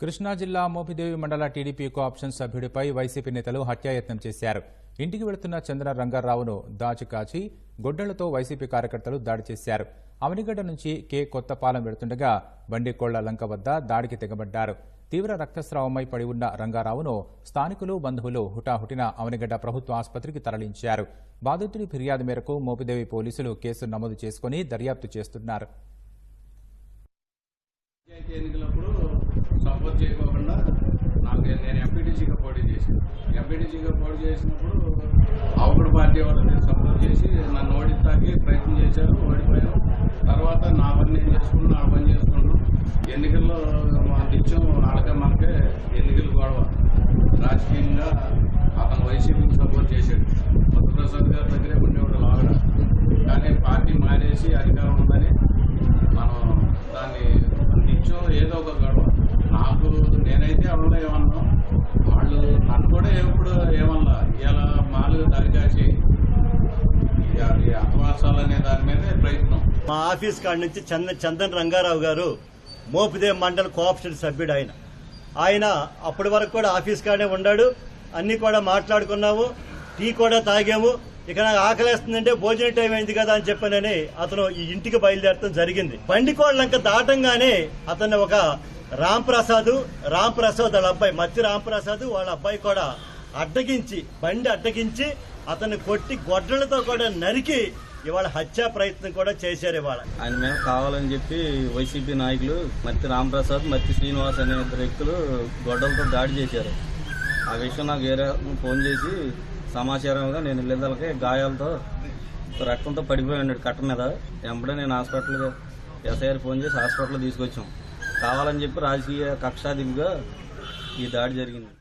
కృష్ణా జిల్లా మోపిదేవి మండల TDP cooption సభ్యుడిపై YCP నేతలు హత్యాయత్నం చేశారు. ఇంటికి వెళుతున్న చంద్ర రంగారావును దాచికాచి గొడ్డలతో వైసీపీ కార్యకర్తలు దాడి చేశారు. అవనిగడ్డ నుంచి కె. కొత్తపాలెం వెళుతుండగా బండికోళ్ళ లంక వద్ద దాడికి తెగబడ్డారు. తీవ్ర రక్తస్రావమై పడి ఉన్న రంగారావును స్థానికులు బంధువులు హుటాహుటిన అవనిగడ్డ ప్రభుత్వ ఆసుపత్రికి తరలించారు. బాధితుడి ఫిర్యాదు మేరకు మోపిదేవి పోలీసులు కేసు నమోదు చేసుకుని దర్యాప్తు చేస్తున్నారు. ఎన్నికలప్పుడు సపోర్ట్ చేయకోకుండా నాకు నేను ఎంపీటీసీగా పోటీ చేశాను. ఎంపీటీసీగా పోటీ చేసినప్పుడు అవకుడు పార్టీ వాళ్ళని సపోర్ట్ చేసి నన్ను ఓడిస్తాకి ప్రయత్నం చేశారు ఓడిపోయాను తర్వాత నా పని నేను చేసుకున్నాను నా పని చేసుకున్నాను. ఎన్నికల్లో మా నిత్యం ఆడక మనకే ఎన్నికలు గొడవ. రాజకీయంగా అతను వైసీపీకి సపోర్ట్ చేశాడు. ప్రసాద్ గారి దగ్గరే ఉండేవాడు లాగడ. కానీ పార్టీ మారేసి అధికారం ఉందని మనం దాన్ని నిత్యం ఏదో ఒక గొడవ నాకు నేనైతే ఎవరిలో ఏమన్నా? వాళ్ళు నన్ను కూడా ఎప్పుడు ఏమన్నా? ఇలా మాలు దారి కాసి అపవాసాలు అనే దాని మీదే ప్రయత్నం. మా ఆఫీస్ కాడ నుంచి చంద చందన్ రంగారావు గారు మోపిదే మండల కోఆప్షన్ సభ్యుడు ఆయన. ఆయన అప్పటి వరకు కూడా ఆఫీస్ కాడే ఉన్నాడు అన్ని కూడా మాట్లాడుకున్నాము. టీ కూడా తాగాము. ఇక నాకు ఆకలేస్తుందంటే భోజన టైం అయింది కదా అని చెప్పానని అతను ఈ ఇంటికి బయలుదేరడం జరిగింది. బండికోళ్ళంక దాటంగానే అతన్ని ఒక రామ్ ప్రసాద్ రామ్ ప్రసాద్ వాళ్ళ అబ్బాయి మత్తి రామ్ ప్రసాద్ వాళ్ళ అబ్బాయి కూడా అడ్డగించి బండి అడ్డగించి అతన్ని కొట్టి గొడ్డలతో కూడా నరికి ఇవాళ హత్యా ప్రయత్నం కూడా చేశారు ఇవాళ. ఆయన మేము కావాలని చెప్పి వైసీపీ నాయకులు మత్తి రాంప్రసాద్ మత్తి శ్రీనివాస్ అనే ఇద్దరు వ్యక్తులు గొడ్డలతో దాడి చేశారు. ఆ విషయం నాకు వేరే ఫోన్ చేసి సమాచారంగా నేను వెళ్ళేదలకి గాయాలతో రక్తంతో పడిపోయి ఉన్నాడు కట్ట మీద. వెంబడే నేను హాస్పిటల్ ఎస్ఐఆర్ ఫోన్ చేసి హాస్పిటల్ తీసుకొచ్చాం. కావాలని చెప్పి రాజకీయ కక్షాదిగా ఈ దాడి జరిగింది.